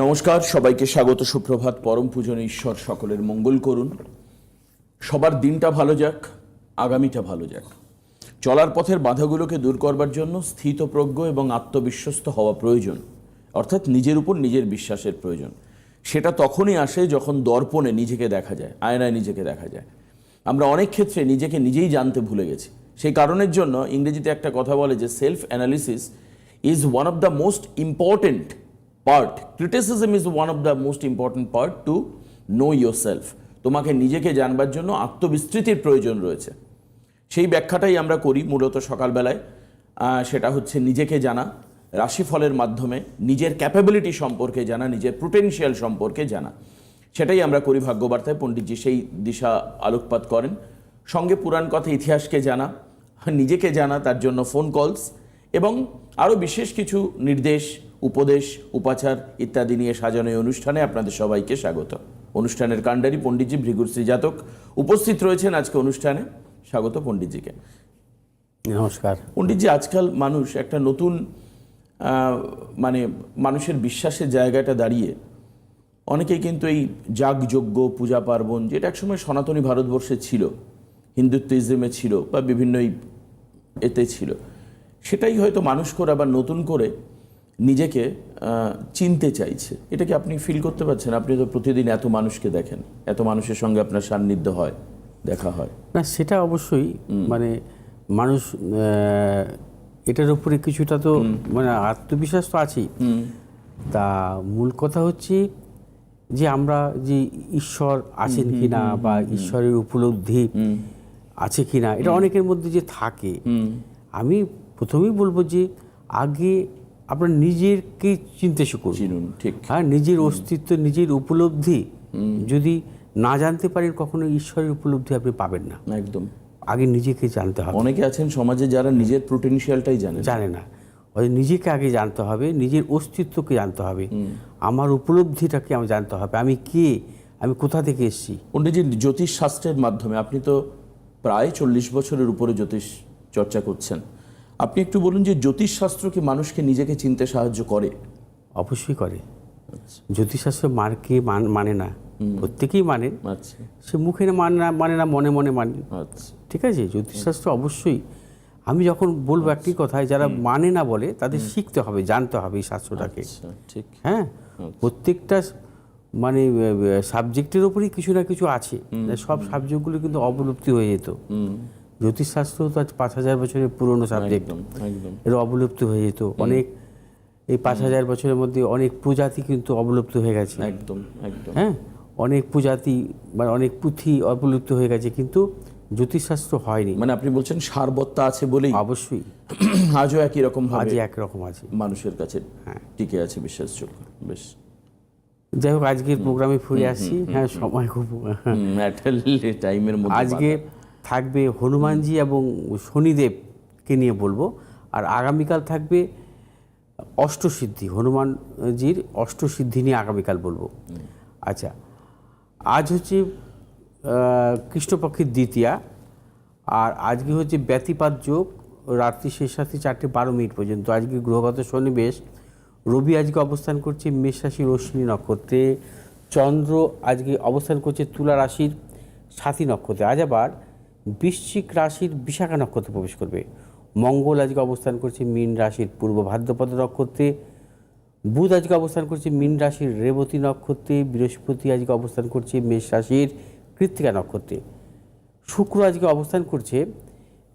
নমস্কার, সবাইকে স্বাগত, সুপ্রভাত। পরম পূজনে ঈশ্বর সকলের মঙ্গল করুন। সবার দিনটা ভালো যাক, আগামীটা ভালো যাক। চলার পথের বাধাগুলোকে দূর করবার জন্য স্থিতপ্রজ্ঞ এবং আত্মবিশ্বস্ত হওয়া প্রয়োজন, অর্থাৎ নিজের উপর নিজের বিশ্বাসের প্রয়োজন। সেটা তখনই আসে যখন দর্পণে নিজেকে দেখা যায়, আয়নায় নিজেকে দেখা যায়। আমরা অনেক ক্ষেত্রে নিজেকে নিজেই জানতে ভুলে গেছি। সেই কারণের জন্য ইংরেজিতে একটা কথা বলে যে self analysis is one of the most important part criticism is one of the most important part to know your self তোমাকে নিজেকে জানবার জন্য আত্মবিস্তৃতির প্রয়োজন রয়েছে। সেই ব্যাখ্যাটাই আমরা করি মূলত সকালবেলায়। সেটা হচ্ছে নিজেকে জানা, রাশিফলের মাধ্যমে নিজের ক্যাপাবিলিটি সম্পর্কে জানা, নিজের পোটেনশিয়াল সম্পর্কে জানা। সেটাই আমরা করি ভাগ্যবার্তায়, পণ্ডিতজি সেই দিশা আলোকপাত করেন। সঙ্গে পুরাণ কথা ইতিহাসকে জানা, নিজেকে জানা, তার জন্য ফোন কলস এবং আরও বিশেষ কিছু নির্দেশ উপদেশ উপাচার ইত্যাদি নিয়ে সাজানো এই অনুষ্ঠানে আপনাদের সবাইকে স্বাগত। অনুষ্ঠানের কাণ্ডারি পণ্ডিতজি ভৃগুশ্রী জাতক উপস্থিত রয়েছেন আজকে অনুষ্ঠানে। স্বাগত পণ্ডিতজিকে। নমস্কার। পণ্ডিতজি আজকাল মানুষ একটা নতুন মানে মানুষের বিশ্বাসের জায়গাটা দাঁড়িয়ে অনেকেই কিন্তু এই যাগযজ্ঞ পূজা পার্বণ যেটা একসময় সনাতনী ভারতবর্ষে ছিল হিন্দুত্বিজমে ছিল বা বিভিন্ন এতে ছিল সেটাই হয়তো মানুষ করে আবার নতুন করে নিজেকে চিনতে চাইছে। এটাকে আপনি ফিল করতে পারছেন? আপনি তো প্রতিদিন এত মানুষকে দেখেন এত মানুষের সঙ্গে আপনার সান্নিধ্য হয় দেখা হয়। না সেটা অবশ্যই মানে মানুষ এটার উপরে কিছুটা তো মানে আত্মবিশ্বাস তো আছেই। তা মূল কথা হচ্ছে যে আমরা যে ঈশ্বর আছেন কিনা বা ঈশ্বরের উপলব্ধি আছে কিনা এটা অনেকের মধ্যে যে থাকে। আমি প্রথমেই বলব যে আগে আপনার নিজেরকে চিনতে শিখুন চিনুন ঠিক। হ্যাঁ নিজের অস্তিত্ব নিজের উপলব্ধি যদি না জানতে পারেন কখনো ঈশ্বরের উপলব্ধি আপনি পাবেন না। একদম। আগে নিজেকে জানতে হবে। অনেকে আছেন সমাজে যারা নিজের পোটেনশিয়ালটাই জানে জানে না। নিজেকে আগে জানতে হবে নিজের অস্তিত্বকে জানতে হবে। আমার উপলব্ধিটাকে আমার জানতে হবে। আমি কে? আমি কোথা থেকে এসেছি? পণ্ডিতজি জ্যোতিষ শাস্ত্রের মাধ্যমে আপনি তো প্রায় চল্লিশ বছরের উপরে জ্যোতিষ চর্চা করছেন। আপনি একটু বলুন যে জ্যোতিষশাস্ত্র কি মানুষকে নিজেকে চিনতে সাহায্য করে? অবশ্যই করে। জ্যোতিষশাস্ত্র মান কে মান না? প্রত্যেকেই মানে। আচ্ছা। সে মুখে মানে না মানে না মনে মনে মানে। আচ্ছা। ঠিক আছে? জ্যোতিষশাস্ত্র অবশ্যই। আমি যখন বলব একটি কথায় যারা মানে না বলে তাদের শিখতে হবে জানতে হবে এই শাস্ত্রটাকে। আচ্ছা ঠিক। হ্যাঁ? প্রত্যেকটা মানে সাবজেক্টের ওপরেই কিছু না কিছু আছে। সব সাবজেক্টগুলো কিন্তু অবলুপ্তি হয়ে যেত। জ্যোতিষশাস্ত্র তো আজ পাঁচ হাজার বছরের পুরনো সাবজেক্ট এর অবলুপ্তি হয়ে যেত। অনেক এই পাঁচ হাজার বছরের মধ্যে অনেক প্রজাতি কিন্তু অবলুপ্ত হয়ে গেছে। একদম একদম। হ্যাঁ? অনেক প্রজাতি মানে অনেক পুঁথি অবলুপ্ত হয়ে গেছে কিন্তু জ্যোতিষশাস্ত্র হয়নি। মানে আপনি বলছেন সারবত্তা আছে বলেই। অবশ্যই। আজও একই রকম আজই একরকম আছে। মানুষের কাছে হ্যাঁ। টিকে আছে বিশ্বাসযোগ্য বেশ। যাই হোক আজকের প্রোগ্রামে ফিরে আসছি হ্যাঁ সময় খুব টাইমের মধ্যে আজকে থাকবে হনুমানজি এবং শনিদেবকে নিয়ে বলব। আর আগামীকাল থাকবে অষ্টসিদ্ধি হনুমানজির অষ্টসিদ্ধি নিয়ে আগামীকাল বলব। আচ্ছা আজ হচ্ছে কৃষ্ণপক্ষের দ্বিতীয়া। আর আজকে হচ্ছে ব্যতিপাত যোগ রাত্রি শেষ রাত্রি চারটে বারো মিনিট পর্যন্ত। আজকে গ্রহগত সন্নিবেশ রবি আজকে অবস্থান করছে মেষ রাশির অশ্বিনী নক্ষত্রে। চন্দ্র আজকে অবস্থান করছে তুলা রাশির সাথী নক্ষত্রে। আজ আবার বৃশ্চিক রাশির বিশাখা নক্ষত্রে প্রবেশ করবে। মঙ্গল আজকে অবস্থান করছে মীন রাশির পূর্ব ভাদ্রপদ নক্ষত্রে। বুধ আজকে অবস্থান করছে মীন রাশির রেবতী নক্ষত্রে। বৃহস্পতি আজকে অবস্থান করছে মেষ রাশির কৃত্তিকা নক্ষত্রে। শুক্র আজকে অবস্থান করছে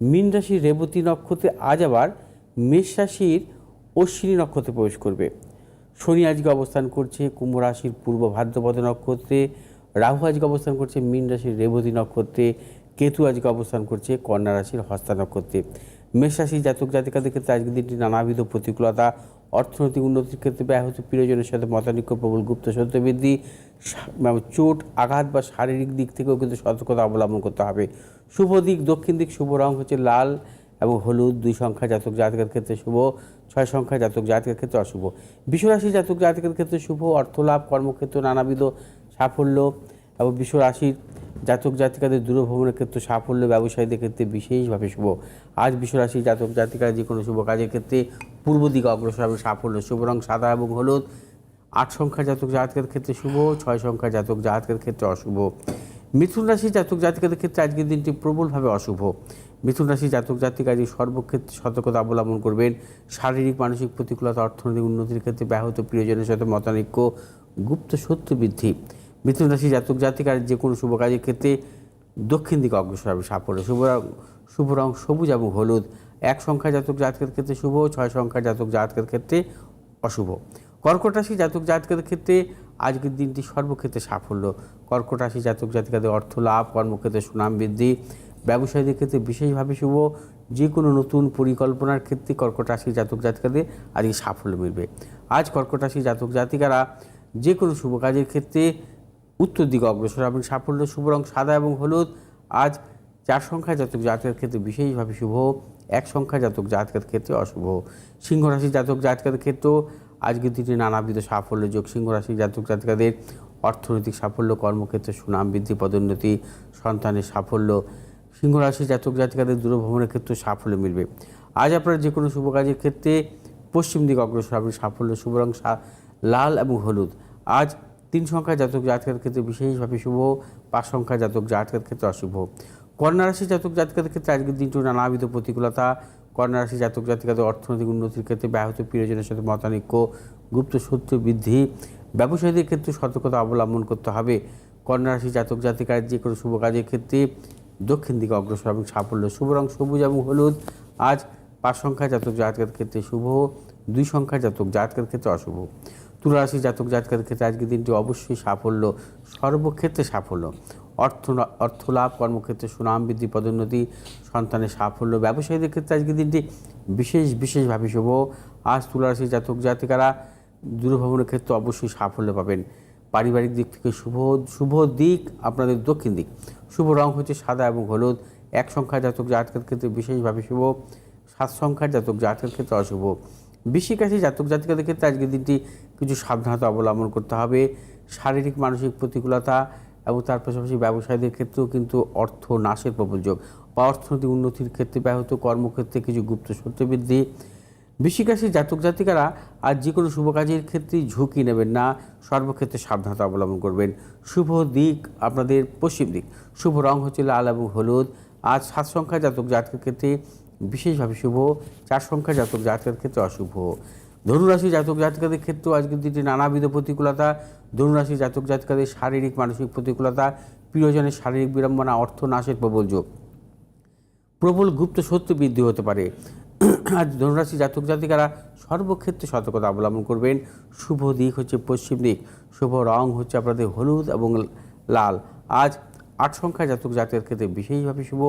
মীন রাশির রেবতী নক্ষত্রে। আজ আবার মেষ রাশির অশ্বিনী নক্ষত্রে প্রবেশ করবে। শনি আজকে অবস্থান করছে কুম্ভ রাশির পূর্ব ভাদ্রপদ নক্ষত্রে। রাহু আজকে অবস্থান করছে মীন রাশির রেবতী নক্ষত্রে। কেতু আজকে অবস্থান করছে কন্যা রাশির হস্তা নক্ষত্রে। জাতক জাতিকাদের ক্ষেত্রে আজকের দিনটি নানাবিধ প্রতিকূলতা, অর্থনৈতিক উন্নতির ক্ষেত্রে ব্যাহত প্রিয়জনের সাথে মতানৈক্য, প্রবল গুপ্ত সত্য বৃদ্ধি মানে চোট, আঘাত বা শারীরিক দিক থেকেও কিন্তু সতর্কতা অবলম্বন করতে হবে। শুভ দিক, দক্ষিণ দিক, শুভ রং হচ্ছে লাল এবং হলুদ, দুই সংখ্যা জাতক জাতকের ক্ষেত্রে শুভ, ছয় সংখ্যা জাতক জাতকের ক্ষেত্রে অশুভ। বিশ্বরাশি জাতক জাতকের ক্ষেত্রে শুভ, অর্থলাভ, কর্মক্ষেত্রে নানাবিধ সাফল্য এবং বিশ্বরাশির জাতক জাতিকাদের দূরভ্রমণের ক্ষেত্রে সাফল্য ব্যবসায়ীদের ক্ষেত্রে বিশেষভাবে শুভ। আজ বিশ্বরাশির জাতক জাতিকারা যে কোনো শুভ কাজের ক্ষেত্রে পূর্ব দিকে অগ্রসর হবে সাফল্য শুভ রং, সাদা এবং হলুদ। আট সংখ্যা জাতক জাতকের ক্ষেত্রে শুভ, ছয় সংখ্যা জাতক জাতকের ক্ষেত্রে অশুভ। মিথুন রাশি জাতক জাতিকাদের ক্ষেত্রে আজকের দিনটি প্রবলভাবে অশুভ। মিথুন রাশি জাতক জাতিকা যে সর্বক্ষেত্রে সতর্কতা অবলম্বন করবেন, শারীরিক, মানসিক প্রতিকূলতা, অর্থনৈতিক উন্নতির ক্ষেত্রে ব্যাহত প্রিয়জনের সাথে মতানৈক্য, গুপ্ত শত্রু বৃদ্ধি। মিথুন রাশি জাতক জাতিকার যে কোনো শুভ কাজের ক্ষেত্রে দক্ষিণ দিকে অগ্রসর হবে সাফল্য। শুভ শুভ রং সবুজ এবং হলুদ। এক সংখ্যা জাতক জাতকের ক্ষেত্রে শুভ, ছয় সংখ্যা জাতক জাতকের ক্ষেত্রে অশুভ। কর্কট রাশি জাতক জাতকের ক্ষেত্রে আজকের দিনটি সর্বক্ষেত্রে সাফল্য। কর্কট রাশি জাতক জাতিকাদের অর্থ লাভ, কর্মক্ষেত্রে সুনাম বৃদ্ধি। ব্যবসায়ীদের ক্ষেত্রে বিশেষভাবে শুভ। যে কোনো নতুন পরিকল্পনার ক্ষেত্রে কর্কট রাশি জাতক জাতিকাদের আজকে সাফল্য মিলবে। আজ কর্কট রাশি জাতক জাতিকারা যে কোনো শুভ কাজের ক্ষেত্রে উত্তর দিকে অগ্রসর এবং সাফল্য শুভ রং সাদা এবং হলুদ। আজ চার সংখ্যা জাতক জাতকের ক্ষেত্রে বিশেষভাবে শুভ। এক সংখ্যা জাতক জাতকের ক্ষেত্রে অশুভ। সিংহ রাশি জাতক জাতকের ক্ষেত্রেও আজকের দিনে নানাবিধ সাফল্য যোগ। সিংহ রাশি জাতক জাতিকাদের অর্থনৈতিক সাফল্য, কর্মক্ষেত্রে সুনাম বৃদ্ধি, পদোন্নতি, সন্তানের সাফল্য। সিংহ রাশি জাতক জাতিকাদের দূরভ্রমণের ক্ষেত্রে সাফল্য মিলবে। আজ আপনারা যে কোনো শুভ কাজের ক্ষেত্রে পশ্চিম দিকে অগ্রসর হবেন সাফল্য শুভ রং লাল এবং হলুদ। আজ তিন সংখ্যা জাতক জাতকের ক্ষেত্রে বিশেষভাবে শুভ, পাঁচ সংখ্যা জাতক জাতকের ক্ষেত্রে অশুভ। কন্যা রাশি জাতক জাতকের ক্ষেত্রে আজকের দিনটি নানাবিধ প্রতিকূলতা। কন্যা রাশি জাতক জাতিকাদের অর্থনৈতিক উন্নতির ক্ষেত্রে ব্যাহত প্রিয়জনের সাথে মতানৈক্য, গুপ্ত শত্রু বৃদ্ধি, ব্যবসায়ীদের ক্ষেত্রে সতর্কতা অবলম্বন করতে হবে। কন্যা রাশি জাতক জাতিকার যে কোনো শুভ কাজের ক্ষেত্রে দক্ষিণ দিকে অগ্রসর এবং সাফল্য, শুভ রং সবুজ এবং হলুদ। আজ পাঁচ সংখ্যা জাতক জাতকের ক্ষেত্রে শুভ, দুই সংখ্যা জাতক জাতকের ক্ষেত্রে অশুভ। তুলারাশি জাতক জাতকের ক্ষেত্রে আজকের দিনটি অবশ্যই সাফল্য, সর্বক্ষেত্রে সাফল্য। অর্থ অর্থ লাভ, কর্মক্ষেত্রে সুনাম বৃদ্ধি, পদোন্নতি, সন্তানের সাফল্য, ব্যবসায়ীদের ক্ষেত্রে আজকের দিনটি বিশেষ, বিশেষভাবে শুভ। আজ তুলারাশি জাতক জাতিকারা দূরভ্রমণের ক্ষেত্রে অবশ্যই সাফল্য পাবেন। পারিবারিক দিক থেকে শুভ শুভ দিক, আপনাদের দক্ষিণ দিক। শুভ রং হচ্ছে সাদা এবং হলুদ। এক সংখ্যা জাতক জাতকের ক্ষেত্রে বিশেষভাবে শুভ, সাত সংখ্যার জাতক জাতকের ক্ষেত্রে অশুভ। বৃশ্চিক রাশি জাতক জাতিকাদের ক্ষেত্রে আজকের দিনটি কিছু সাবধানতা অবলম্বন করতে হবে। শারীরিক, মানসিক প্রতিকূলতা এবং তার পাশাপাশি ব্যবসায়ীদের ক্ষেত্রেও কিন্তু অর্থ নাশের প্রবল যোগ। বা অর্থনৈতিক উন্নতির ক্ষেত্রে ব্যাহত কর্মক্ষেত্রে কিছু গুপ্ত সত্য বৃদ্ধি। বৃশ্চিক রাশির জাতক জাতিকারা আজ যে কোনো শুভ কাজের ক্ষেত্রেই ঝুঁকি নেবেন না। সর্বক্ষেত্রে সাবধানতা অবলম্বন করবেন। শুভ দিক আপনাদের পশ্চিম দিক। শুভ রং হচ্ছে লাল এবং হলুদ। আজ সাত সংখ্যা জাতক জাতকের ক্ষেত্রে বিশেষভাবে শুভ, চার সংখ্যা জাতক জাতকের ক্ষেত্রে অশুভ। ধনুরাশি জাতক জাতিকাদের ক্ষেত্রেও আজকের দিনটি নানাবিধ প্রতিকূলতা। ধনুরাশি জাতক জাতিকাদের শারীরিক, মানসিক প্রতিকূলতা, প্রিয়জনের শারীরিক বিড়ম্বনা, অর্থ নাশের প্রবল যোগ। প্রবল গুপ্ত সত্য বৃদ্ধি হতে পারে। আজ ধনুরাশি জাতক জাতিকারা সর্বক্ষেত্রে সতর্কতা অবলম্বন করবেন। শুভ দিক হচ্ছে পশ্চিম দিক। শুভ রং হচ্ছে আপনাদের হলুদ এবং লাল। আজ আট সংখ্যা জাতক জাতকের ক্ষেত্রে বিশেষভাবে শুভ,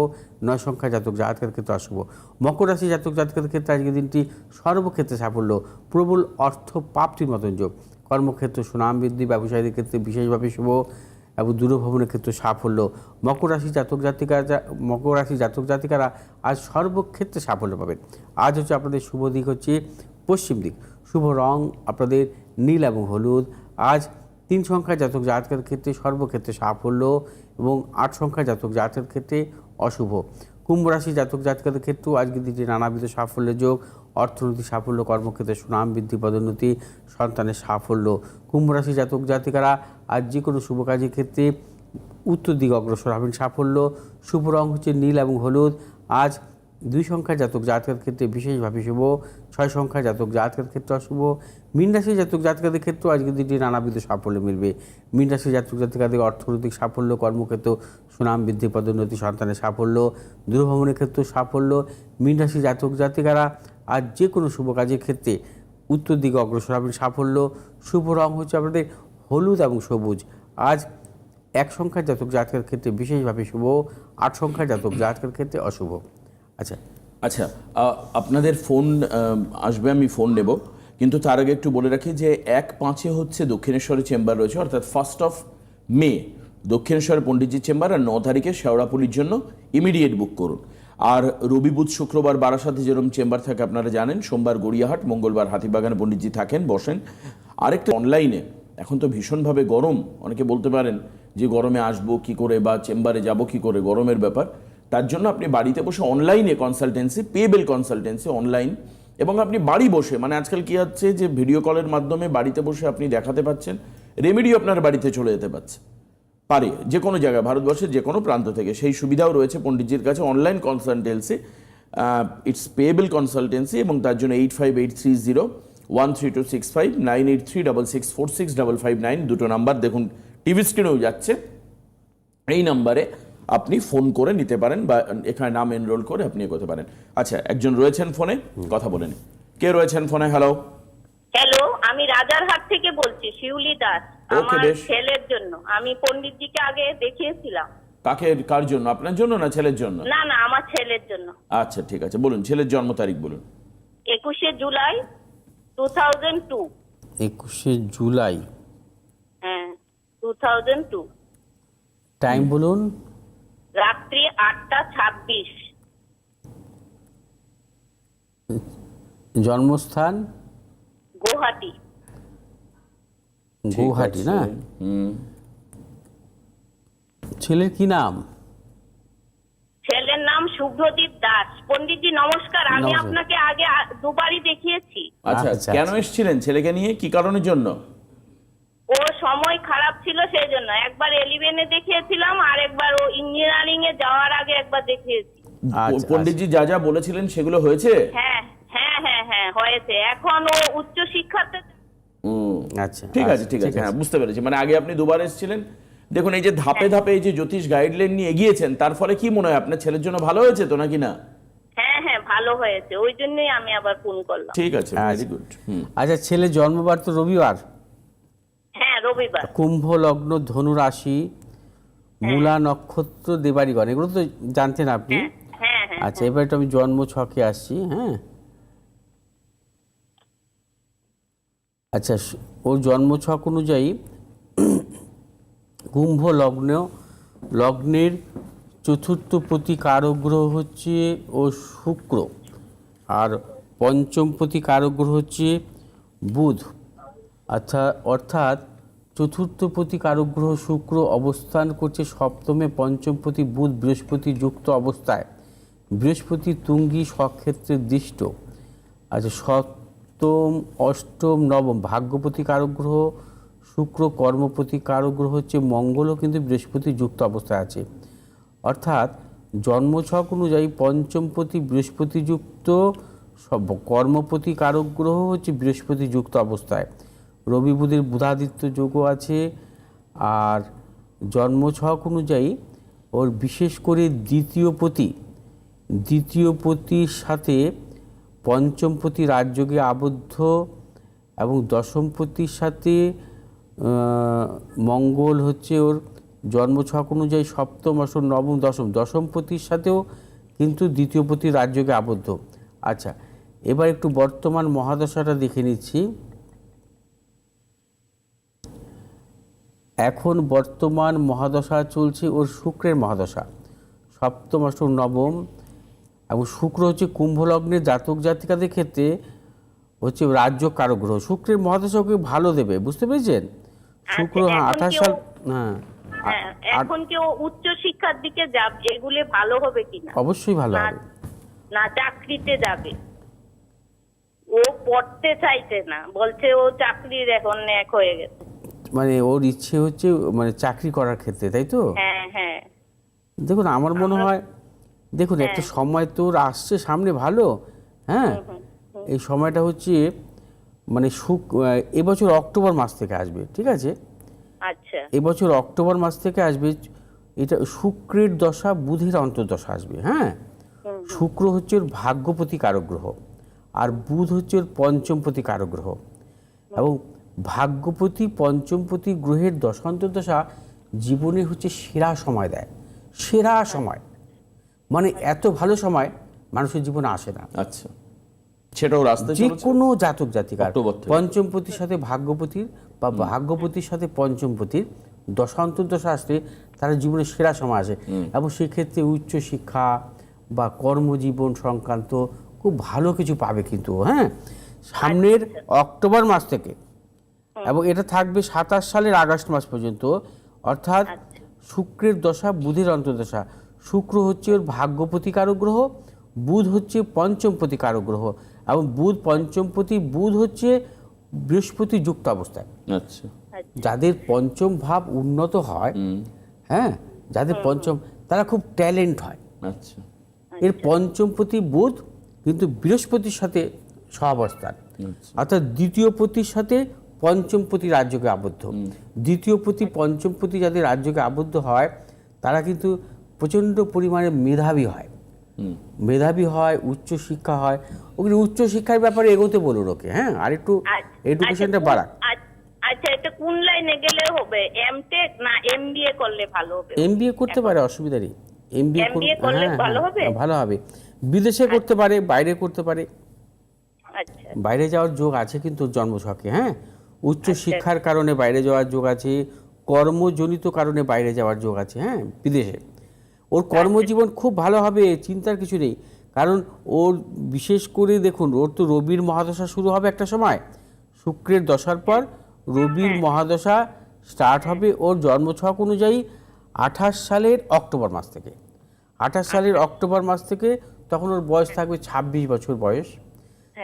নয় সংখ্যা জাতক জাতকের ক্ষেত্রে অশুভ। মকর রাশি জাতক জাতকের ক্ষেত্রে আজকের দিনটি সর্বক্ষেত্রে সাফল্য, প্রবল অর্থ প্রাপ্তির মতন যোগ। কর্মক্ষেত্রে সুনাম বৃদ্ধি, ব্যবসায়ীদের ক্ষেত্রে বিশেষভাবে শুভ এবং দূরভ্রমণের ক্ষেত্রে সাফল্য। মকর রাশি জাতক জাতিকা মকর রাশি জাতক জাতিকারা আজ সর্বক্ষেত্রে সাফল্য পাবেন। আজ হচ্ছে আপনাদের শুভ দিক হচ্ছে পশ্চিম দিক। শুভ রং আপনাদের নীল এবং হলুদ। আজ তিন সংখ্যা জাতক জাতকের ক্ষেত্রে সর্বক্ষেত্রে সাফল্য এবং আট সংখ্যা জাতক জাতকের ক্ষেত্রে অশুভ। কুম্ভ রাশি জাতক জাতকের ক্ষেত্রেও আজকের দিনটি নানাবিধ সাফল্যের যোগ, অর্থনৈতিক সাফল্য, কর্মক্ষেত্রে সুনাম বৃদ্ধি, পদোন্নতি, সন্তানের সাফল্য। কুম্ভ রাশি জাতক জাতিকারা আজ যে কোনো শুভ কাজের ক্ষেত্রে উত্তর দিকে অগ্রসর হবেন সাফল্য। শুভ রং হচ্ছে নীল এবং হলুদ। আজ দুই সংখ্যার জাতক জাতকের ক্ষেত্রে বিশেষভাবে শুভ, ছয় সংখ্যার জাতক জাতকের ক্ষেত্রে অশুভ। মীন রাশি জাতক জাতকাদের ক্ষেত্রেও আজকের দিনটি নানাবিধ সাফল্য মিলবে। মীন রাশি জাতক জাতিকাদের অর্থনৈতিক সাফল্য কর্মক্ষেত্র সুনাম বৃদ্ধি, পদোন্নতি, সন্তানের সাফল্য, দূরভ্রমণের ক্ষেত্রে সাফল্য। মীন রাশি জাতক জাতিকারা আজ যে কোনো শুভ কাজের ক্ষেত্রে উত্তর দিকে অগ্রসর হবেন সাফল্য। শুভ রং হচ্ছে আপনাদের হলুদ এবং সবুজ। আজ এক সংখ্যার জাতক জাতকের ক্ষেত্রে বিশেষভাবে শুভ, আট সংখ্যার জাতক জাতকের ক্ষেত্রে অশুভ। আচ্ছা আচ্ছা আপনাদের ফোন আসবে আমি ফোন নেব, কিন্তু তার আগে একটু বলে রাখি যে এক পাঁচে হচ্ছে দক্ষিণেশ্বরে চেম্বার রয়েছে, অর্থাৎ ফার্স্ট অফ মে দক্ষিণেশ্বর পণ্ডিতজির চেম্বার আর ন তারিখে শেওড়াপুলির জন্য ইমিডিয়েট বুক করুন। আর রবি বুধ শুক্রবার বারাসাতে যেরকম চেম্বার থাকে আপনারা জানেন, সোমবার গড়িয়াহাট, মঙ্গলবার হাতিবাগানে পণ্ডিতজি থাকেন, বসেন। আরেকটা অনলাইনে এখন তো ভীষণভাবে গরম, অনেকে বলতে পারেন যে গরমে আসব কি করে বা চেম্বারে যাব কি করে, গরমের ব্যাপার। তার জন্য আপনি বাড়িতে বসে অনলাইনে কনসালটেন্সি পেবেল কনসালটেন্সি অনলাইন এবং আপনি বাড়ি বসে মানে আজকাল কি হচ্ছে যে ভিডিও কলের মাধ্যমে বাড়িতে বসে আপনি দেখাতে পাচ্ছেন রেমেডি আপনার বাড়িতে চলে যেতে পারছে। পারে, যে কোনো জায়গায়, ভারতবর্ষের যে কোনো প্রান্ত থেকে। সেই সুবিধাও রয়েছে পণ্ডিতজির কাছে online consultancy it's payable consultancy এবং তার জন্য eight five eight three zero one three two six five nine eight three double six four six double five nine দুটো নাম্বার দেখুন টিভি স্ক্রিনেও যাচ্ছে। এই নাম্বারে আপনি ফোন করে নিতে পারেন বা এখানে নাম এনরোল করে আপনি এগোতে পারেন। আচ্ছা একজন রয়েছেন ফোনে? কথা বলেন কে রয়েছেন ফোনে? হ্যালো হ্যালো আমি রাজারহাট থেকে বলছি শিউলি দাস। আমার ছেলের জন্য। আমি পণ্ডিতজিকে আগে দেখিয়েছিলাম। কাকে কার জন্য? আপনার জন্য না ছেলের জন্য? না না আমার ছেলের জন্য। আচ্ছা ঠিক আছে বলুন ছেলের জন্ম তারিখ বলুন। একুশে জুলাই টু থাউজেন্ড টু একুশে জুলাই? হ্যাঁ টু থাউজেন্ড টু টাইম বলুন। রাত্রি আটটা ছাব্বিশ। জন্মস্থান? গুয়াহাটি। গৌহাটি না? হুম। ছেলের কি নাম? ছেলের নাম শুভ্রদীপ দাস। পণ্ডিতজি নমস্কার। আমি আপনাকে আগে দুবারই দেখিয়েছি। আচ্ছা। আচ্ছা, কেন আচ্ছা। এসেছিলেন ছেলেকে নিয়ে? কি কারণের জন্য? সময় খারাপ ছিল সেই জন্য। একবার এলিভেনে দেখিয়েছিলাম আর একবার ও ইঞ্জিনিয়ারিং এ যাওয়ার আগে একবার দেখিয়েছি। আচ্ছা, পণ্ডিতজি যা যা বলেছিলেন সেগুলো হয়েছে? হ্যাঁ হ্যাঁ হ্যাঁ হ্যাঁ হয়েছে। এখন ও উচ্চ শিক্ষাতে আচ্ছা ঠিক আছে আচ্ছা, ঠিক আছে। হ্যাঁ বুঝতে পেরেছি। মানে আগে আপনি দুবার এসেছিলেন। দেখুন এই যে ধাপে ধাপে এই যে জ্যোতিষ গাইডলাইন নিয়ে এগিয়েছেন তার ফলে কি মনে হয় আপনার ছেলের জন্য ভালো হয়েছে তো নাকি না? হ্যাঁ হ্যাঁ ভালো হয়েছে। ওই জন্যই আমি আবার ফোন করলাম। ঠিক আছে ভেরি আচ্ছা। গুড আচ্ছা ছেলের জন্মবার তো রবিবার। হ্যাঁ রবিবার। কুম্ভ লগ্ন ধনু রাশি মূলা নক্ষত্র দেবাড়িগণ এগুলো তো জানতেন আপনি? হ্যাঁ হ্যাঁ হ্যাঁ আচ্ছা এবার একটু আমি জন্ম ছকে আসছি হ্যাঁ? আচ্ছা ওর জন্ম ছক অনুযায়ী কুম্ভ লগ্ন লগ্নের চতুর্থ প্রতি কারক গ্রহ হচ্ছে ও শুক্র আর পঞ্চম প্রতি কারক গ্রহ হচ্ছে বুধ। আচ্ছা অর্থাৎ চতুর্থ প্রতি কারক গ্রহ শুক্র অবস্থান করছে সপ্তমে, পঞ্চম প্রতি বুধ, বৃহস্পতি যুক্ত অবস্থায়। বৃহস্পতি তুঙ্গি স্বক্ষেত্রে দৃষ্ট। আচ্ছা সপ্তম, অষ্টম, নবম ভাগ্যপতি কারক গ্রহ শুক্র কর্মপতি কারক গ্রহ হচ্ছে মঙ্গলও কিন্তু বৃহস্পতি যুক্ত অবস্থায় আছে। অর্থাৎ জন্মছক অনুযায়ী পঞ্চমপতি বৃহস্পতি যুক্ত, সব কর্মপতি কারক গ্রহ হচ্ছে বৃহস্পতি যুক্ত অবস্থায়। রবি বুধের বুধাদিত্য যোগও আছে আর জন্মছক অনুযায়ী ওর বিশেষ করে দ্বিতীয় পতি, দ্বিতীয় পতির সাথে পঞ্চমপতি রাজযোগে আবদ্ধ এবং দশমপতির সাথে মঙ্গল হচ্ছে ওর জন্মছক অনুযায়ী সপ্তম অষ্টম নবম, দশম। দশমপতির সাথেও কিন্তু দ্বিতীয়পতি রাজযোগে আবদ্ধ। আচ্ছা এবার একটু বর্তমান মহাদশাটা দেখে নিচ্ছি। এখন বর্তমান মহাদশা চলছে ওর শুক্রের মহাদশা। সপ্তম অষ্টম নবম এবং শুক্র হচ্ছে কুম্ভ লগ্নের জাতক জাতিকাদের ক্ষেত্রে হচ্ছে রাজ্য কারক গ্রহ শুক্রের মহাদশা ওকে ভালো দেবে বুঝতে পেরেছেন? শুক্র আচ্ছা, হ্যাঁ এখন আঠাশ সাল হ্যাঁ হ্যাঁ এখন কি ও উচ্চ শিক্ষার দিকে যাবে এগুলে ভালো হবে কিনা অবশ্যই ভালো হবে। না চাকরিতে যাবে। ও পড়তে চাইছে না বলছে ও চাকরির এখন এক হয়ে গেছে। মানে ওর ইচ্ছে হচ্ছে মানে চাকরি করার ক্ষেত্রে তাই তো? হ্যাঁ হ্যাঁ। দেখুন আমার মনে হয় দেখুন একটা সময় তোর আসছে সামনে ভালো হ্যাঁ? এই সময়টা হচ্ছে মানে শুক এবছর অক্টোবর মাস থেকে আসবে ঠিক আছে? আচ্ছা। এবছর অক্টোবর মাস থেকে আসবে এটা শুক্রের দশা বুধের অন্তর্দশা আসবে হ্যাঁ? শুক্র হচ্ছে ওর ভাগ্যপতি কারক গ্রহ আর বুধ হচ্ছে ওর পঞ্চমপতি কারক গ্রহ এবং ভাগ্যপতি পঞ্চমপতি গ্রহের দশান্তর্দশা জীবনে হচ্ছে সেরা সময় দেয়। সেরা সময়। মানে এত ভালো সময় মানুষের জীবনে আসে না। আচ্ছা। সেটাও রাস্তা যে কোনো জাতক জাতিকার। পঞ্চমপতির সাথে ভাগ্যপতির বা ভাগ্যপতির সাথে পঞ্চমপতির দশান্তর দশা আসলে তারা জীবনের সেরা সময় আসে। এবং সেক্ষেত্রে উচ্চ শিক্ষা বা কর্মজীবন সংক্রান্ত খুব ভালো কিছু পাবে কিন্তু হ্যাঁ? সামনের অক্টোবর মাস থেকে এবং এটা থাকবে সাতাশ সালের আগস্ট মাস পর্যন্ত অর্থাৎ শুক্রের দশা বুধের অন্তর্দশা। শুক্র হচ্ছে ওর ভাগ্যপতি কারক গ্রহ বুধ হচ্ছে পঞ্চমপতি কারক গ্রহ এবং বুধ পঞ্চমপতি বুধ হচ্ছে বৃহস্পতি যুক্ত অবস্থায়। আচ্ছা। যাদের পঞ্চম ভাব উন্নত হয় হ্যাঁ যাদের পঞ্চম তারা খুব ট্যালেন্ট হয়। আচ্ছা। এর পঞ্চমপতি বুধ কিন্তু বৃহস্পতির সাথে সহাবস্থান। আচ্ছা। অর্থাৎ দ্বিতীয় পতির সাথে পঞ্চমপতি রাজ্যকে আবদ্ধ। দ্বিতীয় পতি পঞ্চমপতি যাদের রাজ্যকে আবদ্ধ হয় তারা কিন্তু প্রচণ্ড পরিমাণে মেধাবী হয়। মেধাবী হয় উচ্চ শিক্ষা হয়। ওখানে উচ্চ শিক্ষার ব্যাপারে এগোতে বলুন ওকে হ্যাঁ? আর একটু আচ্ছা, এডুকেশনটা আচ্ছা, বাড়াক। আচ্ছা, আচ্ছা এটা কোন লাইনে গেলে হবে? এমটেক না এমবিএ করলে ভালো হবে? এম করতে পারে অসুবিধা নেই। এম MBA করলে ভালো হবে? ভালো হবে। বিদেশে করতে পারে বাইরে করতে পারে। আচ্ছা। বাইরে যাওয়ার যোগ আছে কিন্তু জন্মছকে হ্যাঁ? উচ্চ শিক্ষার কারণে বাইরে যাওয়ার যোগ আছে কর্মজনিত কারণে বাইরে যাওয়ার যোগ আছে হ্যাঁ বিদেশে। ওর কর্মজীবন খুব ভালো হবে চিন্তার কিছু নেই। কারণ ওর বিশেষ করে দেখুন ওর তো রবির মহাদশা শুরু হবে একটা সময়। শুক্রের দশার পর রবির মহাদশা স্টার্ট হবে ওর জন্মছক অনুযায়ী আঠাশ সালের অক্টোবর মাস থেকে। আঠাশ সালের অক্টোবর মাস থেকে তখন ওর বয়স থাকবে ছাব্বিশ বছর বয়স।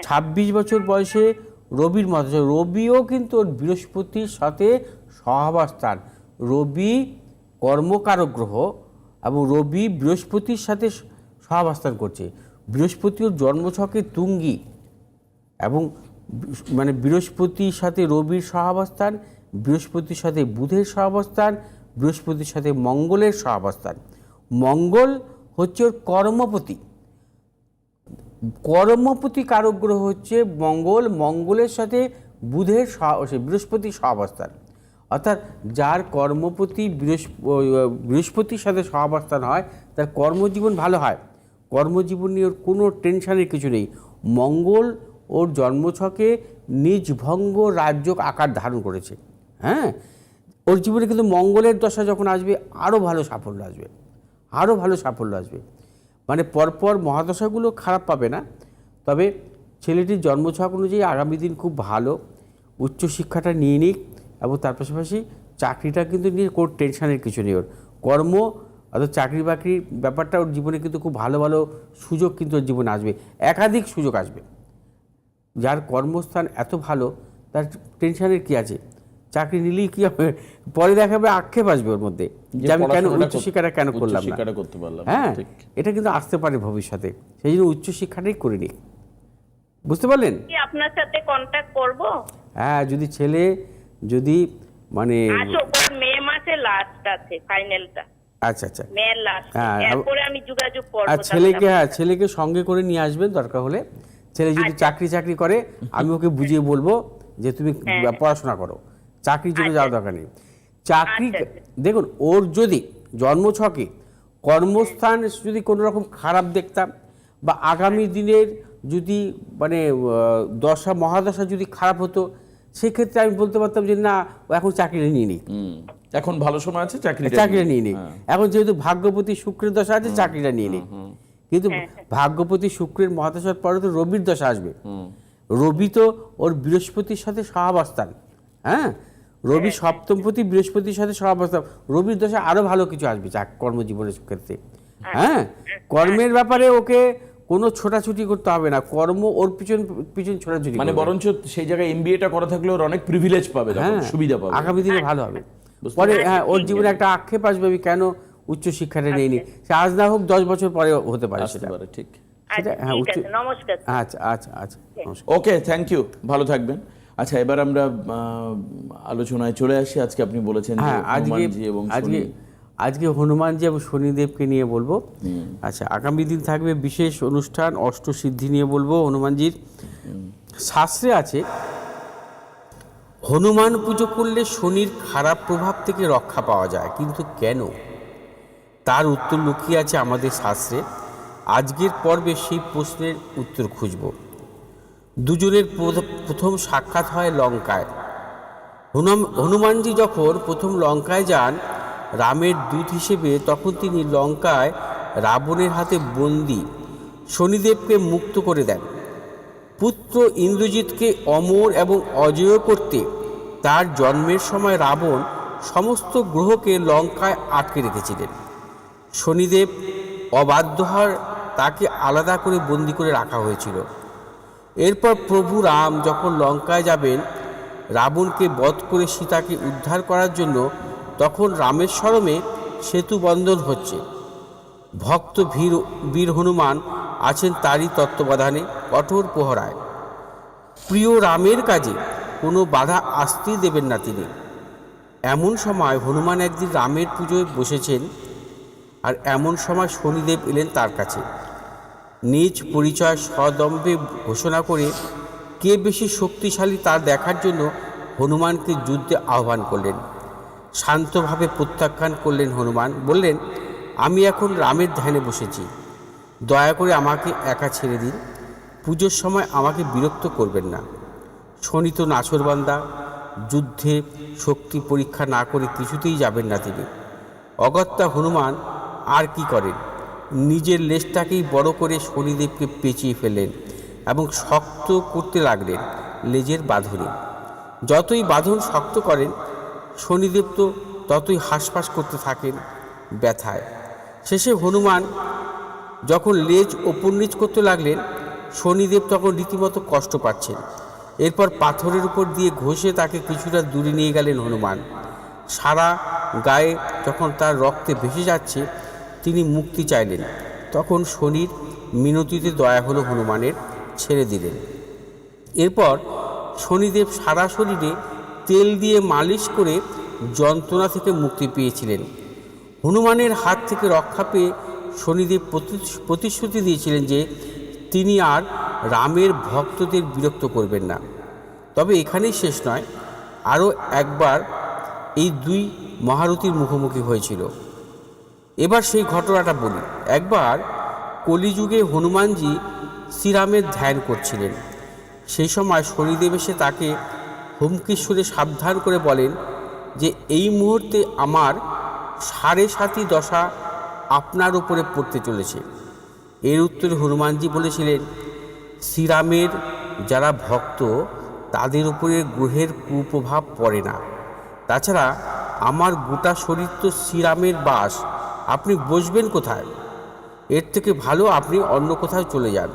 ছাব্বিশ বছর বয়সে রবির মহাদশা রবিও কিন্তু ওর বৃহস্পতির সাথে সহাবস্থান রবি কর্মকারক গ্রহ এবং রবি বৃহস্পতির সাথে সহাবস্থান করছে। বৃহস্পতি ওর জন্মছকে তুঙ্গি এবং মানে বৃহস্পতির সাথে রবির সহাবস্থান বৃহস্পতির সাথে বুধের সহাবস্থান বৃহস্পতির সাথে মঙ্গলের সহাবস্থান মঙ্গল হচ্ছে ওর কর্মপতি। কর্মপতি কারক গ্রহ হচ্ছে মঙ্গল, মঙ্গলের সাথে বুধের বৃহস্পতির সহাবস্থান। অর্থাৎ যার কর্মপতি বৃহস্প- বৃহস্পতির সাথে সহাবস্থান হয়, তার কর্মজীবন ভালো হয়। কর্মজীবন নিয়ে ওর কোনো টেনশানের কিছু নেই। মঙ্গল ওর জন্মছকে নিজ ভঙ্গ রাজ্য আকার ধারণ করেছে। হ্যাঁ? ওর জীবনে কিন্তু মঙ্গলের দশা যখন আসবে আরও ভালো সাফল্য আসবে। আরও ভালো সাফল্য আসবে। মানে পরপর মহাদশাগুলো খারাপ পাবে না। তবে ছেলেটির জন্মছক অনুযায়ী আগামী দিন খুব ভালো, উচ্চশিক্ষাটা নিয়ে নিক এবং তার পাশাপাশি চাকরিটা কিন্তু নিয়ে কোনো টেনশনের কিছু নেই ওর। কর্ম অর্থাৎ চাকরি বাকরির ব্যাপারটা ওর জীবনে কিন্তু খুব ভালো ভালো সুযোগ কিন্তু ওর জীবনে আসবে, একাধিক সুযোগ আসবে। যার কর্মস্থান এত ভালো, তার টেনশনের কি আছে? চাকরি নিলেই কি হবে? পরে দেখাবে আক্ষেপ আসবে ওর মধ্যে যে আমি কেন উচ্চশিক্ষাটা কেন করলাম না? করতে পারলাম হ্যাঁ এটা কিন্তু আসতে পারে ভবিষ্যতে। সেই জন্য উচ্চশিক্ষাটাই করে নিক। বুঝতে পারলেন? আপনার সাথে কন্ট্যাক্ট করব? হ্যাঁ যদি ছেলে যদি মানে মে মাসে লাস্ট আছে ফাইনালটা আচ্ছা আচ্ছা। মে লাস্ট হ্যাঁ, এরপরে আমি যোগাযোগ করব আর ছেলেকে হ্যাঁ ছেলেকে সঙ্গে করে নিয়ে আসবেন দরকার হলে। ছেলে যদি আচ্ছা। চাকরি চাকরি করে আমি ওকে বুঝিয়ে বলব যে তুমি হ্যাঁ। পড়াশোনা করো। চাকরির জন্য যাওয়ার দরকার নেই। চাকরি আচ্ছা, দেখুন ওর যদি জন্মছকে কর্মস্থান যদি কোনো রকম খারাপ দেখতাম বা আগামী দিনের যদি মানে দশা মহাদশা যদি খারাপ হতো সেক্ষেত্রে আমি বলতে পারতাম যে না ও এখন চাকরিটা নিয়ে নিক এখন ভালো সময় আছে চাকরি চাকরিটা নিয়ে নিক এখন যেহেতু ভাগ্যপতি শুক্রের দশা আছে চাকরিটা নিয়ে নিক কিন্তু ভাগ্যপতি শুক্রের মহাদশার পরে তো রবির দশা আসবে। রবি তো ওর বৃহস্পতির সাথে সহাবস্থান। হ্যাঁ? রবি সপ্তমপতি বৃহস্পতির সাথে সহাবস্থান রবির দশা আরও ভালো কিছু আসবে চাক কর্মজীবনের ক্ষেত্রে। হ্যাঁ কর্মের ব্যাপারে ওকে কোনো ছোটাছুটি করতে হবে না। কর্ম ওর পিছন পিছন ছোটাছুটি মানে বরঞ্চ সেই জায়গায় এমবিএটা করা থাকলে ওর অনেক প্রিভিলেজ পাবে হ্যাঁ সুবিধা পাবে। আগামী দিনে ভালো হবে। পরে হ্যাঁ ওর জীবনে একটা আক্ষেপ আসবে আমি কেন উচ্চ শিক্ষাটা নেইনি? সে আজ না হোক দশ বছর পরে হতে পারে সেটা। ঠিক। আচ্ছা হ্যাঁ আচ্ছা আচ্ছা আচ্ছা ওকে থ্যাংক ইউ ভালো থাকবেন। আচ্ছা এবার আমরা আলোচনায় চলে আসি। আজকে আপনি বলেছেন হ্যাঁ আজকে এবং আজকে আজকে হনুমানজি এবং শনিদেবকে নিয়ে বলব। আচ্ছা আগামী দিন থাকবে বিশেষ অনুষ্ঠান অষ্টসিদ্ধি নিয়ে বলব হনুমানজির। শাস্ত্রে আছে হনুমান পুজো করলে শনির খারাপ প্রভাব থেকে রক্ষা পাওয়া যায়। কিন্তু কেন? তার উত্তর লুকিয়ে আছে আমাদের শাস্ত্রে। আজকের পর্বে সেই প্রশ্নের উত্তর খুঁজব। দুজনের প্রথম সাক্ষাৎ হয় লঙ্কায়। হনুম- হনুমানজি যখন প্রথম লঙ্কায় যান, রামের দূত হিসেবে তখন তিনি লঙ্কায় রাবণের হাতে বন্দি শনিদেবকে মুক্ত করে দেন। পুত্র ইন্দ্রজিৎকে অমর এবং অজেয় করতে তার জন্মের সময় রাবণ সমস্ত গ্রহকে লঙ্কায় আটকে রেখেছিলেন। শনিদেব অবাধ্য হওয়ার তাকে আলাদা করে বন্দি করে রাখা হয়েছিল। এরপর প্রভু রাম যখন লঙ্কায় যাবেন, রাবণকে বধ করে সীতাকে উদ্ধার করার জন্য তখন রামেশ্বরমে সেতু বন্ধন হচ্ছে। ভক্ত ভীর, বীর হনুমান আছেন তারই তত্ত্বাবধানে কঠোর প্রহরায়। প্রিয় রামের কাজে কোনো বাধা আসতেই দেবেন না তিনি। এমন সময় হনুমান একদিন রামের পুজোয় বসেছেন আর এমন সময় শনিদেব এলেন তার কাছে। নিজ পরিচয় সদম্ভে ঘোষণা করে কে বেশি শক্তিশালী তা দেখার জন্য হনুমানকে যুদ্ধে আহ্বান করলেন। শান্তভাবে প্রত্যাখ্যান করলেন হনুমান, বললেন, আমি এখন রামের ধ্যানে বসেছি। দয়া করে আমাকে একা ছেড়ে দিন। পুজোর সময় আমাকে বিরক্ত করবেন না। শনি তো নাছরবান্দা, যুদ্ধে শক্তি পরীক্ষা না করে কিছুতেই যাবেন না তিনি। অগত্যা হনুমান, আর কি করেন? নিজের লেজটাকেই বড় করে শনিদেবকে পেঁচিয়ে ফেললেন এবং শক্ত করতে লাগলেন লেজের বাঁধনে। যতই বাঁধন শক্ত করেন, শনিদেব তো ততই হাঁসফাঁস করতে থাকেন ব্যথায়। শেষে হনুমান যখন লেজ ওপর নিচ করতে লাগলেন, শনিদেব তখন রীতিমতো কষ্ট পাচ্ছেন। এরপর পাথরের উপর দিয়ে ঘষে তাকে কিছুটা দূরে নিয়ে গেলেন হনুমান। সারা গায়ে যখন তার রক্তে ভেসে যাচ্ছে তিনি মুক্তি চাইলেন। তখন শনির মিনতিতে দয়া হলো হনুমানের, ছেড়ে দিলেন। এরপর শনিদেব সারা শরীরে তেল দিয়ে মালিশ করে যন্ত্রণা থেকে মুক্তি পেয়েছিলেন। হনুমানের হাত থেকে রক্ষা পেয়ে শনিদেব প্রতি- প্রতিশ্রুতি দিয়েছিলেন যে তিনি আর রামের ভক্তদের বিরক্ত করবেন না। তবে এখানেই শেষ নয়, আরও একবার এই দুই মহারথীর মুখোমুখি হয়েছিল। এবার সেই ঘটনাটা বলি। একবার কলিযুগে হনুমানজি শ্রীরামের ধ্যান করছিলেন। সেই সময় শনিদেব এসে তাকে হুমকিশ্বরে সাবধান করে বলেন যে, এই মুহূর্তে আমার সাড়ে সাতি দশা আপনার উপরে পড়তে চলেছে। এর উত্তরে হনুমানজি বলেছিলেন, শ্রীরামের যারা ভক্ত, তাদের উপরে গ্রহের কুপ্রভাব পড়ে না। তাছাড়া আমার গোটা শরীর তো শ্রীরামের বাস আপনি বসবেন কোথায়? এর থেকে ভালো আপনি অন্য কোথাও চলে যান।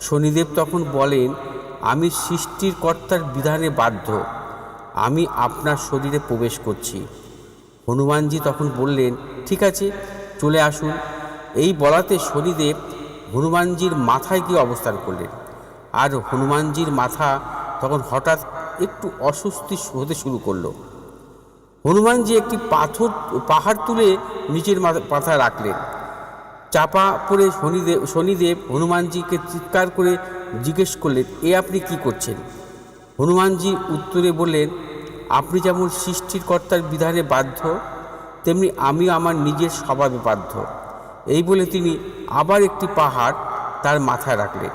শনিদেব তখন বলেন, আমি সৃষ্টির কর্তার বিধানে বাধ্য। আমি আপনার শরীরে প্রবেশ করছি। হনুমানজি তখন বললেন, ঠিক আছে, চলে আসুন। এই বলাতে শনিদেব হনুমানজির মাথায় গিয়ে অবস্থান করলেন। আর হনুমানজির মাথা তখন হঠাৎ একটু অস্বস্তি হতে শুরু করল। হনুমানজি একটি পাথর, পাহাড় তুলে নিচের মাথা- মাথায় রাখলেন। চাপা পড়ে শনিদেব শনিদেব হনুমানজিকে চিৎকার করে জিজ্ঞেস করলেন, এ আপনি কি করছেন? হনুমানজি উত্তরে বললেন, আপনি যেমন সৃষ্টির কর্তার বিধানে বাধ্য, তেমনি আমি আমার নিজের স্বভাবে বাধ্য। এই বলে তিনি আবার একটি পাহাড় তার মাথায় রাখলেন।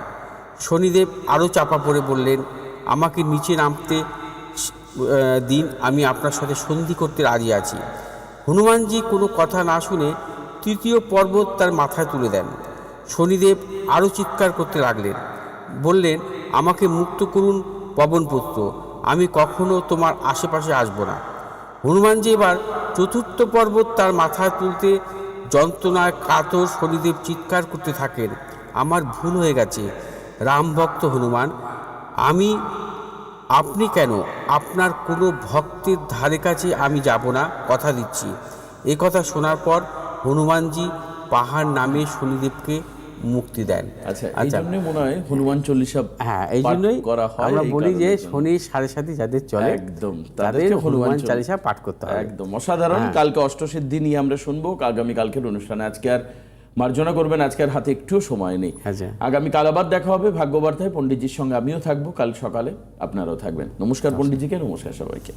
শনিদেব আরও চাপা পড়ে বললেন, আমাকে নিচে নামতে দিন আমি আপনার সাথে সন্ধি করতে রাজি আছি। হনুমানজি কোনো কথা না শুনে তৃতীয় পর্বত তার মাথায় তুলে দেন। শনিদেব আরও চিৎকার করতে লাগলেন। বললেন, আমাকে মুক্ত করুন পবনপুত্র আমি কখনো তোমার আশেপাশে আসব না। হনুমানজি এবার চতুর্থ পর্বত তার মাথায় তুলতে যন্ত্রণায় কাতর শনিদেব চিৎকার করতে থাকেন। আমার ভুল হয়ে গেছে রামভক্ত হনুমান, আমি আপনি কেন? আপনার কোনো ভক্তের ধারে কাছে আমি যাব না? কথা দিচ্ছি। এ কথা শোনার পর হনুমানজি পাহাড় নামে শনিদেবকে মুক্তি দেন। আচ্ছা এই জন্য মনে হয় হনুমান চল্লিশা হ্যাঁ এই জন্যই করা হয় আমরা বলি যে। শনির সাড়ে সাথে যাদের চলে একদম তাদের হনুমান চল্লিশা- পাঠ করতে হবে। একদম অসাধারণ। কালকে অষ্টসিদ্ধি নিয়ে আমরা শুনব। আগামী কালকের অনুষ্ঠানে আজকে আর মার্জনা করবেন আজকের আর হাতে একটুও সময় নেই। আচ্ছা। আগামী কাল আবার দেখা হবে ভাগ্যবার্তায় পণ্ডিতজির সঙ্গে আমিও থাকব কাল সকালে আপনারাও থাকবেন। নমস্কার। পণ্ডিতজিকে নমস্কার সবাইকে।